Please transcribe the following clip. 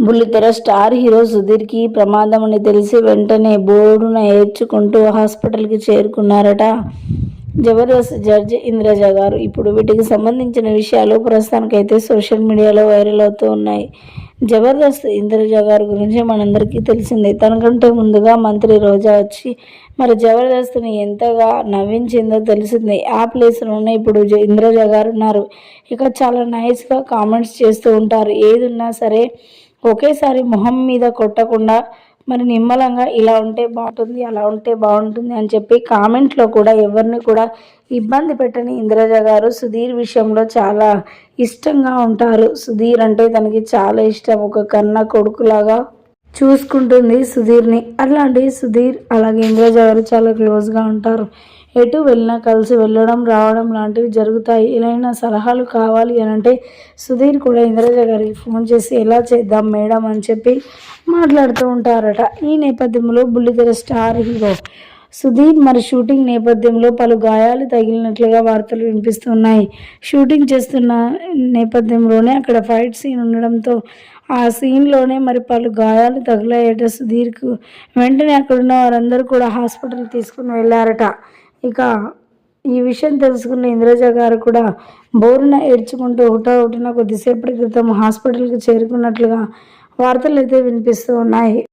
బుల్లితెర star hero సుధీర్కి ప్రమాదం అని తెలిసి వెంటనే బోర్డున ఏడ్చుకుంటూ హాస్పిటల్కి చేరుకున్నారట. జబర్దస్త్ జడ్జి ఇంద్రజ గారు. ఇప్పుడు వీటికి సంబంధించిన విషయాలు ప్రస్తుతానికైతే సోషల్ మీడియాలో వైరల్ అవుతూ ఉన్నాయి. జబర్దస్త్ ఇంద్రజ గారి గురించి మనందరికీ తెలిసిందే. తనకంటే ముందుగా మంత్రి రోజా వచ్చి మరి జబర్దస్త్ని ఎంతగా నవ్వించిందో తెలిసింది. ఆ ప్లేస్లోనే ఇప్పుడు జ- ఇంద్రజ గారు ఉన్నారు ఇక చాలా నైస్గా కామెంట్స్ చేస్తూ ఉంటారు. ఏది ఉన్నా సరే ఒకేసారి మొహం మీద కొట్టకుండా మరి నిమ్మలంగా ఇలా ఉంటే బాగుంటుంది అలా ఉంటే బాగుంటుంది అని చెప్పి కామెంట్లో కూడా ఎవరిని కూడా ఇబ్బంది పెట్టని ఇంద్రజ గారు సుధీర్ విషయంలో చాలా ఇష్టంగా ఉంటారు. సుధీర్ అంటే తనకి చాలా ఇష్టం. ఒక కన్న కొడుకులాగా చూసుకుంటుంది సుధీర్ని. అలాంటి సుధీర్ అలాగే ఇంద్రజ గారు చాలా క్లోజ్గా ఉంటారు. ఎటు వెళ్ళినా కలిసి వెళ్ళడం రావడం లాంటివి జరుగుతాయి. ఏదైనా సలహాలు కావాలి అని అంటే సుధీర్ కూడా ఇంద్రజ గారికి ఫోన్ చేసి ఎలా చేద్దాం మేడం? అని చెప్పి మాట్లాడుతూ ఉంటారట. ఈ నేపథ్యంలో బుల్లితెర స్టార్ హీరో సుధీర్ మరి షూటింగ్ నేపథ్యంలో పలు గాయాలు తగిలినట్లుగా వార్తలు వినిపిస్తున్నాయి. షూటింగ్ చేస్తున్న నేపథ్యంలోనే అక్కడ ఫైట్ సీన్ ఉండడంతో ఆ సీన్లోనే మరి పలు గాయాలు తగిలాయట. సుధీర్కు వెంటనే అక్కడున్న వారందరూ కూడా హాస్పిటల్ తీసుకుని వెళ్ళారట ఇక ఈ విషయం తెలుసుకున్న ఇంద్రజ గారు కూడా బోరున ఏడ్చుకుంటూ హుటాహుటిన కొద్దిసేపటి క్రితం హాస్పిటల్కి చేరుకున్నట్లుగా వార్తలు అయితే వినిపిస్తూ ఉన్నాయి.